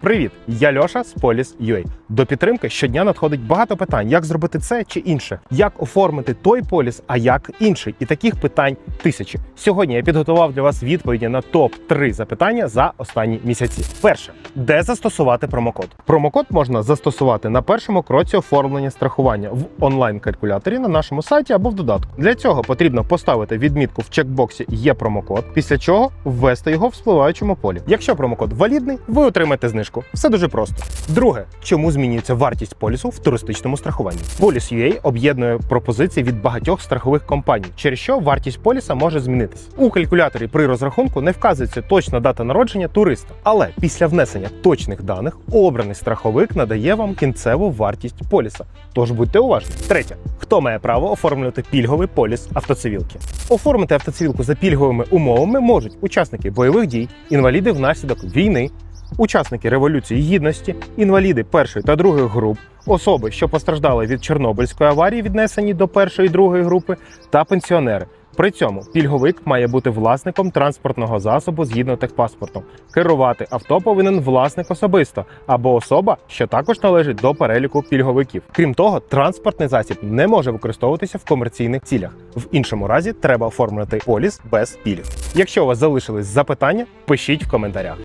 Привіт, я Льоша з Polis.ua. До підтримки щодня надходить багато питань, як зробити це чи інше, як оформити той поліс, а як інший. І таких питань тисячі. Сьогодні я підготував для вас відповіді на топ 3 запитання за останні місяці. Перше, де застосувати промокод? Промокод можна застосувати на першому кроці оформлення страхування в онлайн-калькуляторі на нашому сайті або в додатку. Для цього потрібно поставити відмітку в чекбоксі Є промокод, після чого ввести його в спливаючому полі. Якщо промокод валідний, ви отримаєте знижку. Все дуже просто. Друге, чому змінюється вартість полісу в туристичному страхуванні? Поліс.ua об'єднує пропозиції від багатьох страхових компаній, через що вартість поліса може змінитися. У калькуляторі при розрахунку не вказується точна дата народження туриста, але після внесення точних даних обраний страховик надає вам кінцеву вартість поліса. Тож будьте уважні. Третє, хто має право оформлювати пільговий поліс автоцивілки? Оформити автоцивілку за пільговими умовами можуть учасники бойових дій, інваліди внаслідок війни, учасники революції гідності, інваліди першої та другої груп, особи, що постраждали від Чорнобильської аварії, віднесені до першої і другої групи, та пенсіонери. При цьому пільговик має бути власником транспортного засобу згідно техпаспортом. Керувати авто повинен власник особисто або особа, що також належить до переліку пільговиків. Крім того, транспортний засіб не може використовуватися в комерційних цілях. В іншому разі треба оформити поліс без пільг. Якщо у вас залишились запитання, пишіть в коментарях.